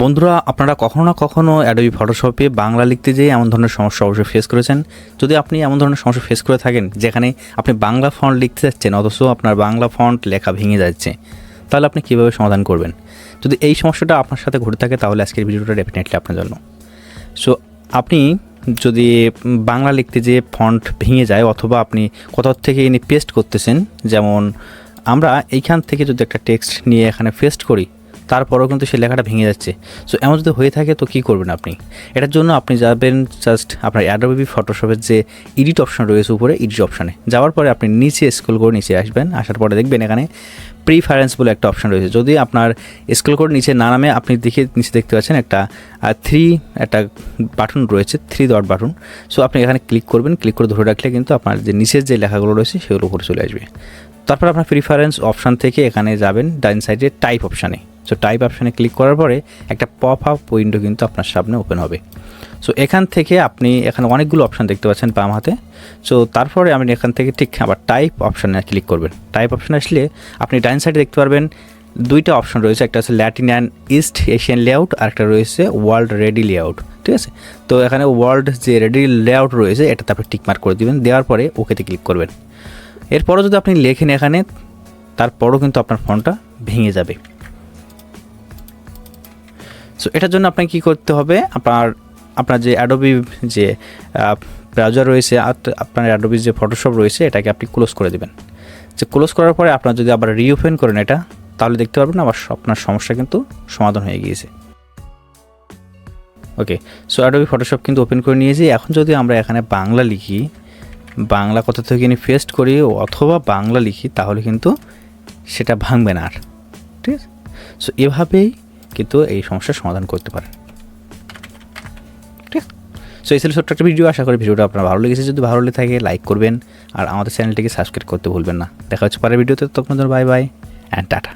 বন্ধুরা, আপনারা কখনো না কখনো অ্যাডোবি ফটোশপে বাংলা লিখতে যেয়ে এমন ধরনের সমস্যা অবশ্যই ফেস করেছেন। যদি আপনি এমন ধরনের সমস্যা ফেস করে থাকেন, যেখানে আপনি বাংলা ফন্ট লিখতে যাচ্ছেন, অথচ আপনার বাংলা ফন্ট লেখা ভেঙে যাচ্ছে, তাহলে আপনি কীভাবে সমাধান করবেন? যদি এই সমস্যাটা আপনার সাথে ঘটে থাকে, তাহলে আজকের ভিডিওটা ডেফিনেটলি আপনার জন্য। সো আপনি যদি বাংলা লিখতে যেয়ে ফন্ট ভেঙে যায়, অথবা আপনি কোথাও থেকে এনে পেস্ট করতেছেন, যেমন আমরা এইখান থেকে যদি একটা টেক্সট নিয়ে এখানে পেস্ট করি তারপরেও কিন্তু সেই লেখাটা ভেঙে যাচ্ছে। সো এমন যদি হয়ে থাকে তো কী করবেন আপনি? এটার জন্য আপনি যাবেন জাস্ট আপনার অ্যাডোবি ফটোশপের যে এডিট অপশন রয়েছে উপরে এডিট অপশানে যাওয়ার পরে আপনি নিচে স্ক্রল করে নিচে আসবেন, আসার পরে দেখবেন এখানে প্রিফারেন্স বলে একটা অপশন রয়েছে। যদি আপনার স্ক্রল করে নিচে না নামে, আপনি দেখে নিচে দেখতে পাচ্ছেন একটা থ্রি একটা বাটন রয়েছে থ্রি ডট বাটন সো আপনি এখানে ক্লিক করবেন ক্লিক করে ধরে রাখলে কিন্তু আপনার যে নিচের যে লেখাগুলো রয়েছে সেগুলো উপরে চলে আসবে। তারপর আপনার প্রিফারেন্স অপশান থেকে এখানে যাবেন ডাইন সাইডে টাইপ অপশানে সো টাইপ অপশানে ক্লিক করার পরে একটা পপ আপ উইন্ডো কিন্তু আপনার সামনে ওপেন হবে। সো এখান থেকে আপনি এখানে অনেকগুলো অপশান দেখতে পাচ্ছেন বাম হাতে। সো তারপরে আপনি এখান থেকে ঠিক আবার টাইপ অপশানে ক্লিক করবেন। টাইপ অপশানে আসলে আপনি ডাইন সাইডে দেখতে পারবেন দুইটা অপশন রয়েছে। একটা হচ্ছে Latin and East Asian layout আর একটা রয়েছে ওয়ার্ল্ড রেডি লেআউট ঠিক আছে? তো এখানে ওয়ার্ল্ড যে রেডি লেআউট রয়েছে, এটাতে আপনি টিকমার্ক করে দিবেন। দেওয়ার পরে ওকেতে ক্লিক করবেন। এরপরও যদি আপনি লেখেন এখানে, তারপরও কিন্তু আপনার ফোনটা ভেঙে যাবে। এটার জন্য আপনাকে কী করতে হবে? আপনার আপনার যে অ্যাডোবি যে ব্রাউজার রয়েছে, আর আপনার অ্যাডোবি যে ফটোশপ রয়েছে, এটাকে আপনি ক্লোজ করে দেবেন। যে ক্লোজ করার পরে আপনার যদি আবার রিওপেন করেন এটা, তাহলে দেখতে পারবেন আবার আপনার সমস্যা কিন্তু সমাধান হয়ে গিয়েছে। ওকে সো অ্যাডোবি ফটোশপ কিন্তু ওপেন করে নিয়েছি। এখন যদি আমরা এখানে বাংলা লিখি, বাংলা কথা থেকে নিয়ে পেস্ট করি, অথবা বাংলা লিখি, তাহলে কিন্তু সেটা ভাঙবে না আর। ঠিক আছে? সো এভাবেই কিন্তু এই সমস্যার সমাধান করতে পারেন ঠিক সো এই ছিল ছোট্ট একটা ভিডিও আশা করি ভিডিওটা আপনার ভালো লেগেছে। যদি ভালো লেগে থাকে লাইক করবেন। আর আমাদের চ্যানেলটিকে সাবস্ক্রাইব করতে ভুলবেন না। দেখা হচ্ছে পরের ভিডিওতে তখন বাই বাই অ্যান্ড টাটা।